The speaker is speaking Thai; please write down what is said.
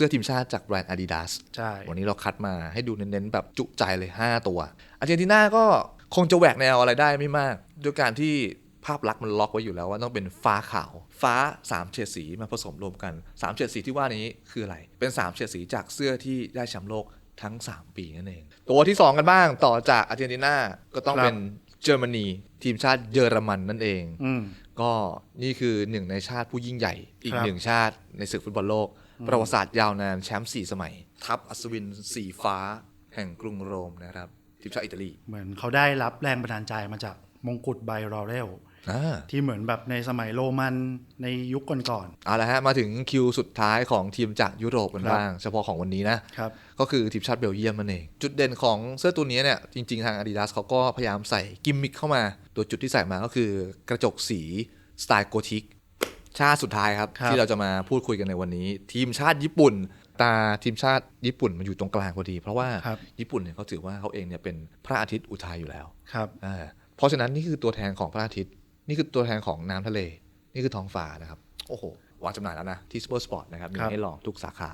สื้อทีมชาติจากแบรนด์ Adidas ใช่ วันนี้เราคัดมาให้ดูเน้นๆแบบจุใจเลย 5 ตัว อาร์เจนตินาก็คงจะแหวกแนวอะไรได้ไม่มาก ด้วยการที่ภาพลักษณ์มันล็อกไว้อยู่แล้วว่าต้องเป็นฟ้าขาว ฟ้า 3 เฉดสีมาผสมรวมกัน 3 เฉดสีที่ว่านี้คืออะไร เป็น 3 เฉดสีจากเสื้อที่ได้แชมป์โลกทั้ง 3 ปีนั่นเอง ตัวที่ 2 กันบ้างต่อจากอาร์เจนตินาก็ต้องครับเป็น เยอรมนีทีมชาติเยอรมันนั่นเองอืมก็นี่คือหนึ่งในชาติผู้ยิ่งใหญ่ อีกครับหนึ่งชาติในศึกฟุตบอลโลก ประวัติศาสตร์ยาวนานแชมป์สี่สมัย ทัพอัศวินสีฟ้า แห่งกรุงโรมนะครับทีมชาติอิตาลี เหมือนเขาได้รับแรงบันดาลใจมาจากมงกุฎใบรอเรลอ่า ที่เหมือนแบบในสมัยโรมันในยุคก่อนเอาละฮะ มาถึงคิวสุดท้ายของทีมจากยุโรปกันครับบ้าง เฉพาะของวันนี้นะๆครับก็คือทีมชาติเบลเยียมนั่นเอง จุดเด่นของเสื้อตัวนี้เนี่ย จริง ๆ ทาง Adidas เขาก็พยายามใส่กิมมิคเข้ามา ตัวจุดที่ใส่มาก็คือกระจกสีสไตล์โกธิก ชาติสุดท้ายครับครับที่เราจะมาพูดคุยกันในวันนี้ ทีมชาติญี่ปุ่นตาทีมชาติญี่ปุ่นมาอยู่ตรงกลางพอดี เพราะว่าครับญี่ปุ่นเนี่ยเขาถือว่าเขาเองเนี่ยเป็นพระอาทิตย์อุทัยอยู่แล้วครับอ่าเพราะฉะนั้นนี่คือตัวแทนของพระอาทิตย์ นี่คือตัวแทนของน้ำทะเล นี่คือท้องฟ้านะครับ โอ้โหวางจำหน่ายแล้วนะที่ Super Sport นะครับ มีครับให้ลองทุกสาขา